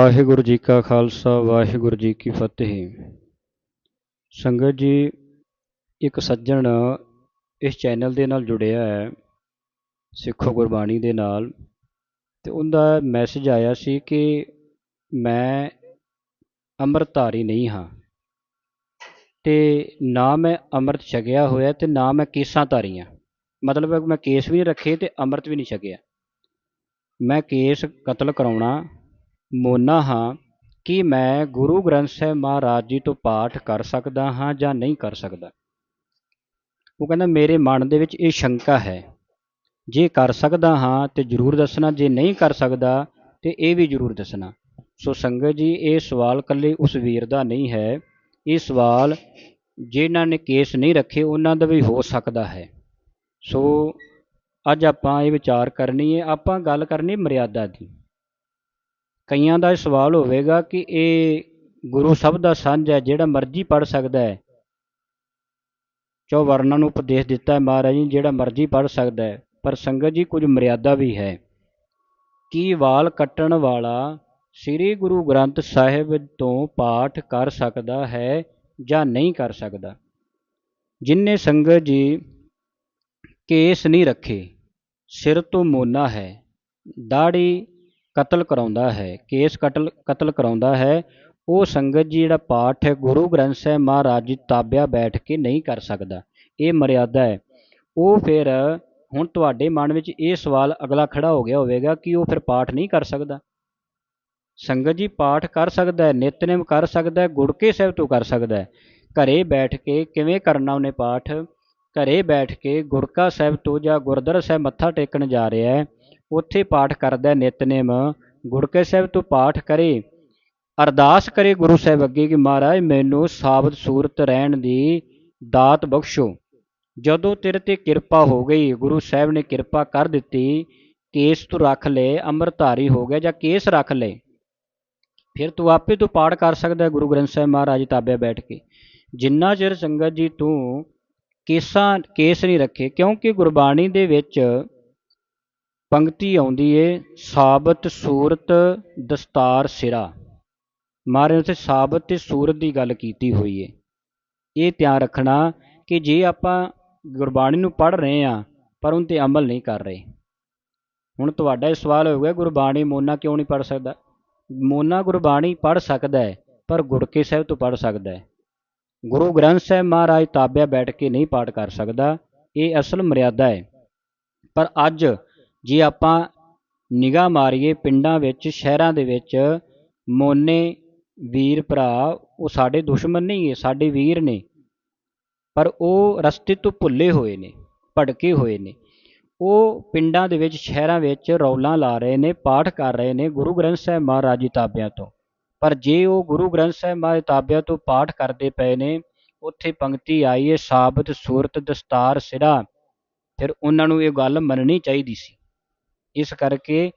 ਵਾਹਿਗੁਰੂ ਜੀ ਕਾ ਖਾਲਸਾ, ਵਾਹਿਗੁਰੂ ਜੀ ਕੀ ਫਤਿਹ। ਸੰਗਤ ਜੀ, ਇੱਕ ਸੱਜਣ ਇਸ ਚੈਨਲ ਦੇ ਨਾਲ ਜੁੜਿਆ ਹੈ, ਸਿੱਖੋ ਗੁਰਬਾਣੀ ਦੇ ਨਾਲ। ਤੇ ਉਹਦਾ ਮੈਸੇਜ ਆਇਆ ਸੀ ਕਿ ਮੈਂ ਅੰਮ੍ਰਿਤਧਾਰੀ ਨਹੀਂ ਹਾਂ। ਤੇ ਨਾ ਮੈਂ ਅੰਮ੍ਰਿਤ ਛਕਿਆ ਹੋਇਆ ਤੇ ਨਾ ਮੈਂ ਕੇਸਾਂ ਧਾਰੀ ਹਾਂ ਮਤਲਬ ਮੈਂ ਕੇਸ ਵੀ ਨਹੀਂ ਰੱਖੇ ਤੇ ਅੰਮ੍ਰਿਤ ਵੀ ਨਹੀਂ ਛਕਿਆ। ਮੈਂ ਕੇਸ ਕਤਲ ਕਰਾਉਣਾ ਮੋਨਾ ਹਾਂ ਕਿ ਮੈਂ ਗੁਰੂ ਗ੍ਰੰਥ ਸਾਹਿਬ ਮਹਾਰਾਜ ਜੀ ਤੋਂ ਪਾਠ ਕਰ ਸਕਦਾ ਹਾਂ ਜਾਂ ਨਹੀਂ ਕਰ ਸਕਦਾ। ਉਹ ਕਹਿੰਦਾ, ਮੇਰੇ ਮਨ ਦੇ ਵਿੱਚ ਇਹ ਸ਼ੰਕਾ ਹੈ। ਜੇ ਕਰ ਸਕਦਾ ਹਾਂ ਤੇ ਜ਼ਰੂਰ ਦੱਸਣਾ, ਜੇ ਨਹੀਂ ਕਰ ਸਕਦਾ ਤੇ ਇਹ ਵੀ ਜ਼ਰੂਰ ਦੱਸਣਾ। ਸੋ ਸੰਗਤ ਜੀ, ਇਹ ਸਵਾਲ ਇਕੱਲੇ ਉਸ ਵੀਰ ਦਾ ਨਹੀਂ ਹੈ। ਇਹ ਸਵਾਲ ਜਿਨ੍ਹਾਂ ਨੇ ਕੇਸ ਨਹੀਂ ਰੱਖੇ, ਉਹਨਾਂ ਦਾ ਵੀ ਹੋ ਸਕਦਾ ਹੈ। ਸੋ ਅੱਜ ਆਪਾਂ ਇਹ ਵਿਚਾਰ ਕਰਨੀ ਹੈ। ਆਪਾਂ ਗੱਲ ਕਰਨੀ ਮਰਿਆਦਾ ਦੀ। ਕਈਆਂ ਦਾ ਇਹ ਸਵਾਲ ਹੋਵੇਗਾ ਕਿ ਇਹ ਗੁਰੂ ਸਭ ਦਾ ਸਾਂਝ ਹੈ, ਜਿਹੜਾ ਮਰਜ਼ੀ ਪੜ ਸਕਦਾ ਹੈ। ਚੋ ਵਰਨਾਂ ਨੂੰ ਉਪਦੇਸ਼ ਦਿੱਤਾ ਹੈ ਮਹਾਰਾਜ ਜੀ, ਜਿਹੜਾ ਮਰਜ਼ੀ ਪੜ ਸਕਦਾ ਹੈ। ਪਰ ਸੰਗਤ ਜੀ, ਕੁਝ ਮਰਿਆਦਾ ਵੀ ਹੈ। ਕੀ ਵਾਲ ਕੱਟਣ ਵਾਲਾ ਸ੍ਰੀ ਗੁਰੂ ਗ੍ਰੰਥ ਸਾਹਿਬ ਤੋਂ ਪਾਠ ਕਰ ਸਕਦਾ ਹੈ ਜਾਂ ਨਹੀਂ ਕਰ ਸਕਦਾ? ਜਿਨਨੇ ਸੰਗਤ ਜੀ ਕੇਸ ਨਹੀਂ ਰੱਖੇ, ਸਿਰ ਤੋਂ ਮੋਨਾ ਹੈ ਦਾੜੀ ਕਤਲ ਕਰਾਉਂਦਾ ਹੈ, ਕੇਸ ਕਤਲ ਕਤਲ ਕਰਾਉਂਦਾ ਹੈ, ਉਹ ਸੰਗਤ ਜੀ ਜਿਹੜਾ ਪਾਠ ਹੈ, ਗੁਰੂ ਗ੍ਰੰਥ ਸਾਹਿਬ ਮਹਾਰਾਜ ਜੀ ਤਾਬਿਆ ਬੈਠ ਕੇ ਨਹੀਂ ਕਰ ਸਕਦਾ, ਇਹ ਮਰਿਆਦਾ ਹੈ। ਉਹ ਫਿਰ ਹੁਣ ਤੁਹਾਡੇ ਮਨ ਵਿੱਚ ਇਹ ਸਵਾਲ ਅਗਲਾ ਖੜਾ ਹੋ ਗਿਆ ਹੋਵੇਗਾ ਕਿ ਉਹ ਫਿਰ ਪਾਠ ਨਹੀਂ ਕਰ ਸਕਦਾ। ਸੰਗਤ ਜੀ ਪਾਠ ਕਰ ਸਕਦਾ ਹੈ, ਨਿਤਨੇਮ ਕਰ ਸਕਦਾ ਹੈ ਗੁੜਕੇ ਸਾਹਿਬ ਤੋਂ ਕਰ ਸਕਦਾ ਹੈ। ਘਰੇ ਬੈਠ ਕੇ ਕਿਵੇਂ ਕਰਨਾ ਉਹਨੇ ਪਾਠ? ਘਰੇ ਬੈਠ ਕੇ ਗੁਰਕਾ ਸਾਹਿਬ ਤੋਂ ਜਾਂ ਗੁਰਦੁਆਰਾ ਸਾਹਿਬ ਮੱਥਾ ਟੇਕਣ ਜਾ ਰਿਹਾ ਹੈ ਉੱਥੇ ਪਾਠ ਕਰਦਾ ਨਿਤਨੇਮ ਗੁਰਕੇ ਸਾਹਿਬ ਤੋਂ ਪਾਠ ਕਰੇ। ਅਰਦਾਸ ਕਰੇ ਗੁਰੂ ਸਾਹਿਬ ਅੱਗੇ ਕਿ ਮਹਾਰਾਜ ਮੈਨੂੰ ਸਾਬਤ ਸੂਰਤ ਰਹਿਣ ਦੀ ਦਾਤ ਬਖਸ਼ੋ। ਜਦੋਂ ਤੇਰੇ ਤੇ ਕਿਰਪਾ ਹੋ ਗਈ, ਗੁਰੂ ਸਾਹਿਬ ਨੇ ਕਿਰਪਾ ਕਰ ਦਿੱਤੀ, ਕੇਸ ਤੂੰ ਰੱਖ ਲੈ, ਅੰਮ੍ਰਿਤਧਾਰੀ ਹੋ ਗਿਆ ਜਾਂ ਕੇਸ ਰੱਖ ਲੈ। ਫਿਰ ਤੂੰ ਆਪੇ ਤੂੰ ਪਾਠ ਕਰ ਸਕਦਾ ਗੁਰੂ ਗ੍ਰੰਥ ਸਾਹਿਬ ਮਹਾਰਾਜ ਤਾਬੇ ਬੈਠ ਕੇ। ਜਿੰਨਾ ਚਿਰ ਸੰਗਤ ਜੀ ਤੂੰ ਕੇਸਾਂ, ਕੇਸ ਨਹੀਂ ਰੱਖੇ, ਕਿਉਂਕਿ ਗੁਰਬਾਣੀ ਦੇ ਵਿੱਚ ਪੰਕਤੀ ਆਉਂਦੀ ਏ, ਸਾਬਤ ਸੂਰਤ ਦਸਤਾਰ ਸਿਰਾ। ਮਹਾਰਾਜ ਉੱਥੇ ਸਾਬਤ ਤੇ ਸੂਰਤ ਦੀ ਗੱਲ ਕੀਤੀ ਹੋਈ ਏ। ਇਹ ਧਿਆਨ ਰੱਖਣਾ ਕਿ ਜੇ ਆਪਾਂ ਗੁਰਬਾਣੀ ਨੂੰ ਪੜ੍ਹ ਰਹੇ ਆ, ਪਰ ਉਹਨਾਂ ਤੇ ਅਮਲ ਨਹੀਂ ਕਰ ਰਹੇ। ਹੁਣ ਤੁਹਾਡਾ ਇਹ ਸਵਾਲ ਹੋਊਗਾ ਗੁਰਬਾਣੀ ਮੋਨਾ ਕਿਉਂ ਨਹੀਂ ਪੜ੍ਹ ਸਕਦਾ? ਮੋਨਾ ਗੁਰਬਾਣੀ ਪੜ੍ਹ ਸਕਦਾ ਹੈ ਪਰ ਗੁਰਕੇ ਸਾਹਿਬ ਤੋਂ ਪੜ੍ਹ ਸਕਦਾ ਹੈ ਗੁਰੂ ਗ੍ਰੰਥ ਸਾਹਿਬ ਮਹਾਰਾਜ ਤਾਬਿਆ ਬੈਠ ਕੇ ਨਹੀਂ ਪਾਠ ਕਰ ਸਕਦਾ, ਇਹ ਅਸਲ ਮਰਿਆਦਾ ਹੈ ਪਰ ਅੱਜ ਜੇ ਆਪਾਂ ਨਿਗਾਹ ਮਾਰੀਏ, ਪਿੰਡਾਂ ਵਿੱਚ, ਸ਼ਹਿਰਾਂ ਦੇ ਵਿੱਚ ਮੋਨੇ ਵੀਰ ਭਰਾ, ਉਹ ਸਾਡੇ ਦੁਸ਼ਮਣ ਨਹੀਂ ਹੈ, ਸਾਡੇ ਵੀਰ ਨੇ। ਪਰ ਉਹ ਰਸਤੇ ਤੋਂ ਭੁੱਲੇ ਹੋਏ ਨੇ ਭਟਕੇ ਹੋਏ ਨੇ। ਉਹ ਪਿੰਡਾਂ ਦੇ ਵਿੱਚ, ਸ਼ਹਿਰਾਂ ਵਿੱਚ ਰੌਲਾ ਲਾ ਰਹੇ ਨੇ, ਪਾਠ ਕਰ ਰਹੇ ਨੇ ਗੁਰੂ ਗ੍ਰੰਥ ਸਾਹਿਬ ਮਹਾਰਾਜ ਜੀ ਤਾਬਿਆਂ ਤੋਂ। ਪਰ ਜੇ ਉਹ ਗੁਰੂ ਗ੍ਰੰਥ ਸਾਹਿਬ ਮਹਾਰਾਜ ਤਾਬਿਆਂ ਤੋਂ ਪਾਠ ਕਰਦੇ ਪਏ ਨੇ, ਉੱਥੇ ਪੰਕਤੀ ਆਈ ਹੈ ਸਾਬਤ, ਸੂਰਤ, ਦਸਤਾਰ, ਸਿਰਾ। ਫਿਰ ਉਹਨਾਂ ਨੂੰ ਇਹ ਗੱਲ ਮੰਨਣੀ ਚਾਹੀਦੀ ਸੀ। ਇਸ ਕਰਕੇ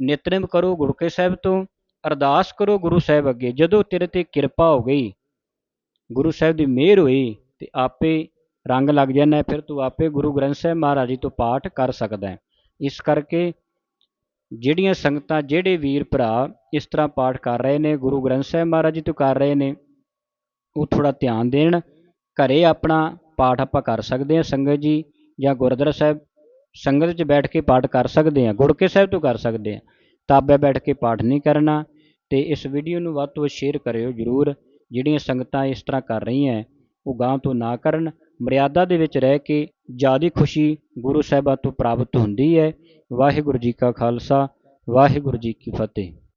ਨਿਤਨੇਮ ਕਰੋ ਗੁਰਕੇ ਸਾਹਿਬ ਤੋਂ, ਅਰਦਾਸ ਕਰੋ ਗੁਰੂ ਸਾਹਿਬ ਅੱਗੇ, ਜਦੋਂ ਤੇਰੇ ਤੇ ਕਿਰਪਾ ਹੋ ਗਈ, ਗੁਰੂ ਸਾਹਿਬ ਦੀ ਮਿਹਰ ਹੋਈ ਤੇ ਆਪੇ ਰੰਗ ਲੱਗ ਜਾਂਦਾ, ਫਿਰ ਤੂੰ ਆਪੇ ਗੁਰੂ ਗ੍ਰੰਥ ਸਾਹਿਬ ਮਹਾਰਾਜ ਜੀ ਤੋਂ ਪਾਠ ਕਰ ਸਕਦਾ ਹੈ। ਇਸ ਕਰਕੇ ਜਿਹੜੀਆਂ ਸੰਗਤਾਂ, ਜਿਹੜੇ ਵੀਰ ਭਰਾ ਇਸ ਤਰ੍ਹਾਂ ਪਾਠ ਕਰ ਰਹੇ ਨੇ, ਗੁਰੂ ਗ੍ਰੰਥ ਸਾਹਿਬ ਮਹਾਰਾਜ ਜੀ ਤੋਂ ਕਰ ਰਹੇ ਨੇ, ਉਹ ਥੋੜਾ ਧਿਆਨ ਦੇਣ, ਘਰੇ ਆਪਣਾ ਪਾਠ ਆਪਾਂ ਕਰ ਸਕਦੇ ਹਾਂ ਸੰਗਤ ਜੀ ਜਾਂ ਗੁਰਦੁਆਰਾ ਸਾਹਿਬ ਸੰਗਤ 'ਚ ਬੈਠ ਕੇ ਪਾਠ ਕਰ ਸਕਦੇ ਹਾਂ ਗੁੜਕੇ ਸਾਹਿਬ ਤੋਂ ਕਰ ਸਕਦੇ ਹਾਂ। ਤਾਬੇ ਬੈਠ ਕੇ ਪਾਠ ਨਹੀਂ ਕਰਨਾ ਤੇ ਇਸ ਵੀਡੀਓ ਨੂੰ ਵੱਧ ਤੋਂ ਵੱਧ ਸ਼ੇਅਰ ਕਰਿਓ ਜਰੂਰ। ਜਿਹੜੀਆਂ ਸੰਗਤਾਂ ਇਸ ਤਰ੍ਹਾਂ ਕਰ ਰਹੀਆਂ ਉਹ ਗਾਂ ਤੋਂ ਨਾ ਕਰਨ। ਮਰਿਆਦਾ ਦੇ ਵਿੱਚ ਰਹਿ ਕੇ ਜ਼ਿਆਦਾ ਖੁਸ਼ੀ ਗੁਰੂ ਸਾਹਿਬਾਂ ਤੋਂ ਪ੍ਰਾਪਤ ਹੁੰਦੀ ਹੈ। ਵਾਹਿਗੁਰੂ ਜੀ ਕਾ ਖਾਲਸਾ, ਵਾਹਿਗੁਰੂ ਜੀ ਕੀ ਫਤਿਹ।